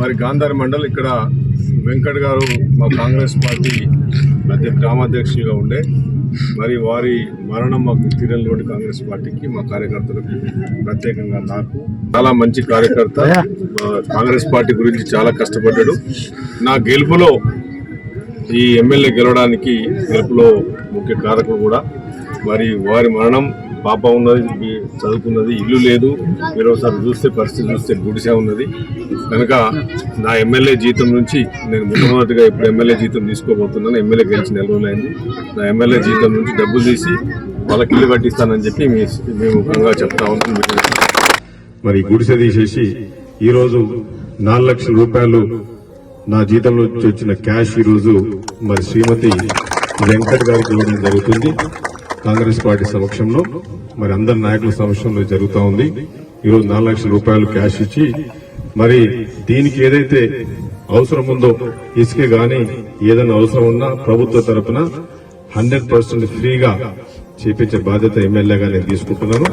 మరి గాంధార్ మండల్ ఇక్కడ వెంకట్ గారు మా కాంగ్రెస్ పార్టీ గ్రామాధ్యక్షులుగా ఉండే మరి వారి మరణం మాకు తీరనిలోని కాంగ్రెస్ పార్టీకి మా కార్యకర్తలకు ప్రత్యేకంగా నాకు చాలా మంచి కార్యకర్త కాంగ్రెస్ పార్టీ గురించి చాలా కష్టపడ్డాడు. నా గెలుపులో ఈ ఎమ్మెల్యే గెలవడానికి గెలుపులో ముఖ్య కారకుడు కూడా మరి వారి మరణం పాప ఉన్నది చదువుకున్నది ఇల్లు లేదు. మీరు ఒకసారి చూస్తే పరిస్థితి చూస్తే గుడిసే ఉన్నది. కనుక నా ఎమ్మెల్యే జీతం నుంచి నేను మొట్టమొదటిగా ఇప్పుడు ఎమ్మెల్యే జీతం తీసుకోబోతున్నాను. ఎమ్మెల్యే గెలిచి నెల రోజులైంది నా ఎమ్మెల్యే జీతం నుంచి డబ్బులు తీసి వాళ్ళకి ఇల్లు కట్టిస్తానని చెప్పి మీ మేము ముఖంగా చెప్తా ఉన్నాం. మరి గుడిసె తీసేసి ఈరోజు నాలుగు లక్షల రూపాయలు నా జీతంలో వచ్చిన క్యాష్ ఈరోజు మరి శ్రీమతి వెంకట్ గారికి ఇవ్వడం జరుగుతుంది. కాంగ్రెస్ పార్టీ సమక్షంలో మరి అందరి నాయకుల సమక్షంలో జరుగుతూ ఉంది. ఈరోజు నాలుగు లక్షల రూపాయలు క్యాష్ ఇచ్చి మరి దీనికి ఏదైతే అవసరం ఉందో ఇసుక గాని ఏదైనా అవసరం ఉన్నా ప్రభుత్వ తరపున హండ్రెడ్ పర్సెంట్ ఫ్రీగా చేపించే బాధ్యత ఎమ్మెల్యేగా నేను తీసుకుంటున్నాను.